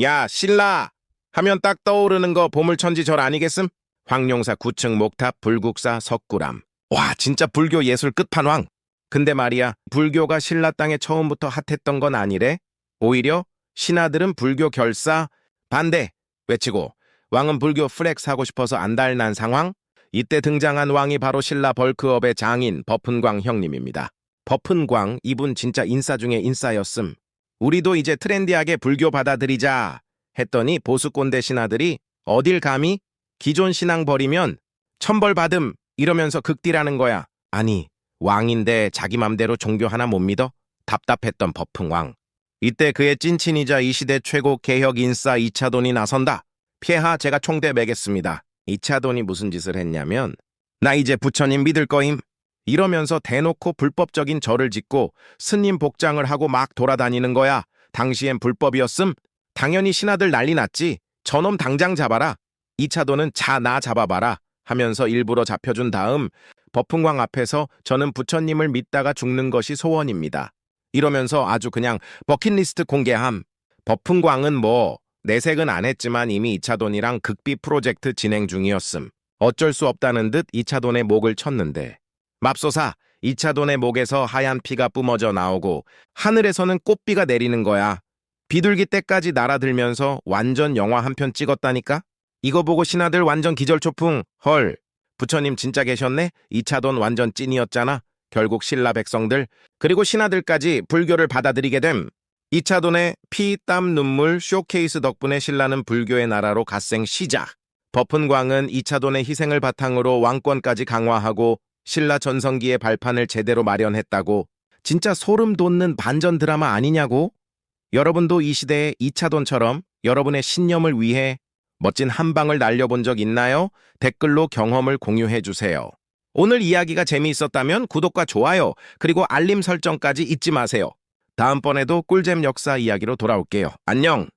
야, 신라! 하면 딱 떠오르는 거 보물천지절 아니겠음? 황룡사 구층 목탑 불국사 석굴암. 와, 진짜 불교 예술 끝판왕. 근데 말이야, 불교가 신라 땅에 처음부터 핫했던 건 아니래? 오히려 신하들은 불교 결사 반대 외치고 왕은 불교 플렉스 하고 싶어서 안달난 상황? 이때 등장한 왕이 바로 신라 벌크업의 장인 버픈광 형님입니다. 버픈광 이분 진짜 인싸 중에 인싸였음. 우리도 이제 트렌디하게 불교 받아들이자 했더니 보수 꼰대 신하들이 어딜 감히 기존 신앙 버리면 천벌 받음 이러면서 극딜하는 거야. 아니 왕인데 자기 맘대로 종교 하나 못 믿어? 답답했던 버풍왕. 이때 그의 찐친이자 이 시대 최고 개혁 인싸 이차돈이 나선다. 폐하 제가 총대 매겠습니다. 이차돈이 무슨 짓을 했냐면 나 이제 부처님 믿을 거임. 이러면서 대놓고 불법적인 절을 짓고 스님 복장을 하고 막 돌아다니는 거야. 당시엔 불법이었음. 당연히 신하들 난리 났지. 저놈 당장 잡아라. 이차돈은 자나 잡아봐라 하면서 일부러 잡혀준 다음 버풍광 앞에서 저는 부처님을 믿다가 죽는 것이 소원입니다. 이러면서 아주 그냥 버킷리스트 공개함. 버풍광은 뭐 내색은 안 했지만 이미 이차돈이랑 극비 프로젝트 진행 중이었음. 어쩔 수 없다는 듯 이차돈의 목을 쳤는데 맙소사 이차돈의 목에서 하얀 피가 뿜어져 나오고 하늘에서는 꽃비가 내리는 거야. 비둘기 때까지 날아들면서 완전 영화 한 편 찍었다니까? 이거 보고 신하들 완전 기절초풍. 헐. 부처님 진짜 계셨네? 이차돈 완전 찐이었잖아. 결국 신라 백성들 그리고 신하들까지 불교를 받아들이게 됨. 이차돈의 피, 땀, 눈물, 쇼케이스 덕분에 신라는 불교의 나라로 갓생 시작. 버픈광은 이차돈의 희생을 바탕으로 왕권까지 강화하고 신라 전성기의 발판을 제대로 마련했다고. 진짜 소름 돋는 반전 드라마 아니냐고? 여러분도 이 시대의 이차돈처럼 여러분의 신념을 위해 멋진 한 방을 날려본 적 있나요? 댓글로 경험을 공유해 주세요. 오늘 이야기가 재미있었다면 구독과 좋아요, 그리고 알림 설정까지 잊지 마세요. 다음번에도 꿀잼 역사 이야기로 돌아올게요. 안녕!